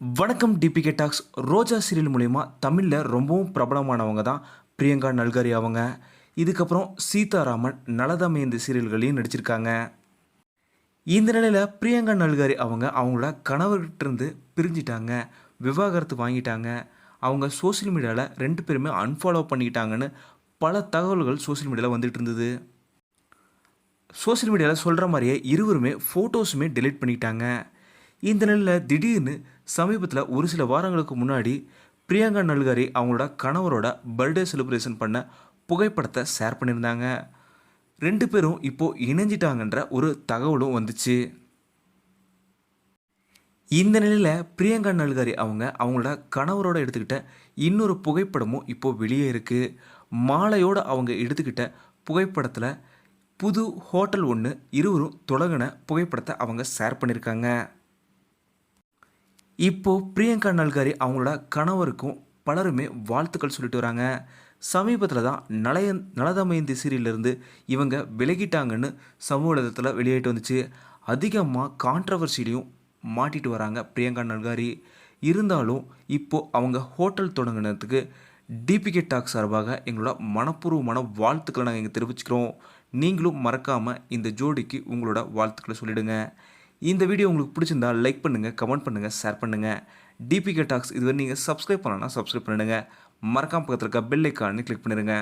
வணக்கம் DPK tax. ரோஜா serial மூலிமா தமிழில் ரொம்பவும் பிரபலமானவங்க தான் பிரியங்கா நல்காரி அவங்க. இதுக்கப்புறம் சீதாராமன் நலதமயந்தி சீரியல்களையும் நடிச்சிருக்காங்க. இந்த நிலையில் பிரியங்கா நல்காரி அவங்க அவங்களோட கணவர்கிட்டருந்து பிரிஞ்சிட்டாங்க. விவாகரத்து வாங்கிட்டாங்க. அவங்க சோஷியல் மீடியாவில் ரெண்டு பேருமே அன்ஃபாலோ பண்ணிக்கிட்டாங்கன்னு பல தகவல்கள் சோஷியல் மீடியாவில் வந்துட்டு இருந்தது. சோஷியல் மீடியாவில் சொல்கிற மாதிரியே இருவருமே ஃபோட்டோஸுமே டெலீட் பண்ணிட்டாங்க இந்த நிலையில் திடீர்னு சமீபத்தில் ஒரு சில வாரங்களுக்கு முன்னாடி பிரியங்கா நல்காரி அவங்களோட கணவரோட பர்த்டே செலிப்ரேஷன் பண்ண புகைப்படத்தை ஷேர் பண்ணியிருந்தாங்க. ரெண்டு பேரும் இப்போது இணைஞ்சிட்டாங்கன்ற ஒரு தகவலும் வந்துச்சு. இந்த நிலையில் பிரியங்கா நல்காரி அவங்க அவங்களோட கணவரோட எடுத்துக்கிட்ட இன்னொரு புகைப்படமும் இப்போது வெளியே இருக்குது மாலையோடு அவங்க எடுத்துக்கிட்ட புகைப்படத்தில் புது ஹோட்டல் ஒன்று இருவரும் தொடங்கின புகைப்படத்தை அவங்க ஷேர் பண்ணியிருக்காங்க. இப்போது பிரியங்கா நல்காரி அவங்களோட கணவருக்கும் பலருமே வாழ்த்துக்கள் சொல்லிட்டு வராங்க. சமீபத்தில் தான் நலய நலதமயந்தி சீரியலிருந்து இவங்க விலகிட்டாங்கன்னு சமூக வலைதளத்தில் வெளியிட்டு வந்துச்சு. அதிகமாக கான்ட்ரவர்சிலையும் மாட்டிட்டு வராங்க பிரியங்கா நல்காரி. இருந்தாலும் இப்போது அவங்க ஹோட்டல் தொடங்கினதுக்கு டிபிகே டாக் சார்பாக எங்களோட மனப்பூர்வமான வாழ்த்துக்களை நாங்கள் இங்கே தெரிவிச்சுக்கிறோம். நீங்களும் மறக்காமல் இந்த ஜோடிக்கு உங்களோட வாழ்த்துக்களை சொல்லிடுங்க. இந்த வீடியோ உங்களுக்கு பிடிச்சிருந்தா லைக் பண்ணுங்கள் கமெண்ட் பண்ணுங்கள் ஷேர் பண்ணுங்கள் டிபிகே டாக்ஸ் இதுவரை நீங்கள் சப்ஸ்கிரைப் பண்ணலன்னா சப்ஸ்கிரைப் பண்ணிடுங்க. மறக்காம பக்கத்தில் இருக்க பெல் ஐக்கானு கிளிக் பண்ணிடுங்க.